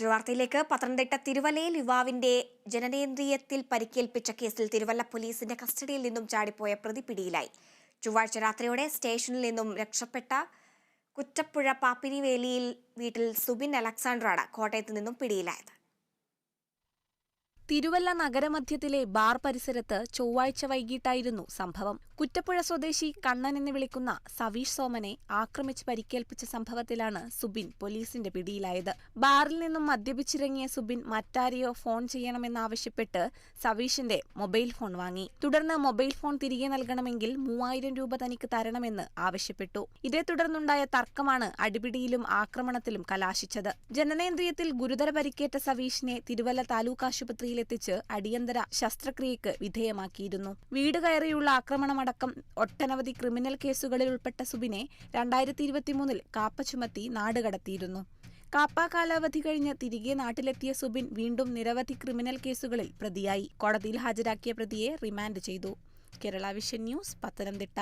മറ്റൊരു വാർത്തയിലേക്ക്. പത്തനംതിട്ട തിരുവല്ലയിൽ യുവാവിന്റെ ജനനേന്ദ്രിയത്തിൽ പരിക്കേൽപ്പിച്ച കേസിൽ തിരുവല്ല പോലീസിന്റെ കസ്റ്റഡിയിൽ നിന്നും ചാടിപ്പോയ പ്രതി പിടിയിലായി. ചൊവ്വാഴ്ച രാത്രിയോടെ സ്റ്റേഷനിൽ നിന്നും രക്ഷപ്പെട്ട കുറ്റപ്പുഴ പാപ്പിനിവേലിയിൽ വീട്ടിൽ സുബിൻ അലക്സാണ്ടറാണ് കോട്ടയത്ത് നിന്നും പിടിയിലായത്. തിരുവല്ല നഗരമധ്യത്തിലെ ബാർ പരിസരത്ത് ചൊവ്വാഴ്ച വൈകിട്ടായിരുന്നു സംഭവം. കുറ്റപ്പുഴ സ്വദേശി കണ്ണൻ എന്ന് വിളിക്കുന്ന സവീഷ് സോമനെ ആക്രമിച്ച് പരിക്കേൽപ്പിച്ച സംഭവത്തിലാണ് സുബിൻ പോലീസിന്റെ പിടിയിലായത്. ബാറിൽ നിന്നും മദ്യപിച്ചിറങ്ങിയ സുബിൻ മറ്റാരെയോ ഫോൺ ചെയ്യണമെന്നാവശ്യപ്പെട്ട് സവീഷിന്റെ മൊബൈൽ ഫോൺ വാങ്ങി. തുടർന്ന് മൊബൈൽ ഫോൺ തിരികെ നൽകണമെങ്കിൽ മൂവായിരം രൂപ തനിക്ക് തരണമെന്ന് ആവശ്യപ്പെട്ടു. ഇതേ തുടർന്നുണ്ടായ തർക്കമാണ് അടിപിടിയിലും ആക്രമണത്തിലും കലാശിച്ചത്. ജനനേന്ദ്രിയത്തിൽ ഗുരുതര പരിക്കേറ്റ സവീഷിനെ തിരുവല്ല താലൂക്ക് ആശുപത്രിയിൽ എത്തിച്ച് അടിയന്തര ശസ്ത്രക്രിയക്ക് വിധേയമാക്കിയിരുന്നു. വീട് കയറിയുള്ള ആക്രമണമടക്കം ഒട്ടനവധി ക്രിമിനൽ കേസുകളിൽ ഉൾപ്പെട്ട സുബിനെ രണ്ടായിരത്തി ഇരുപത്തിമൂന്നിൽ കാപ്പ ചുമത്തി നാടുകടത്തിയിരുന്നു കാപ്പ കാലാവധി കഴിഞ്ഞ് തിരികെ നാട്ടിലെത്തിയ സുബിൻ വീണ്ടും നിരവധി ക്രിമിനൽ കേസുകളിൽ പ്രതിയായി. കോടതിയിൽ ഹാജരാക്കിയ പ്രതിയെ റിമാൻഡ് ചെയ്തു. Kerala vision news Pathanamthitta.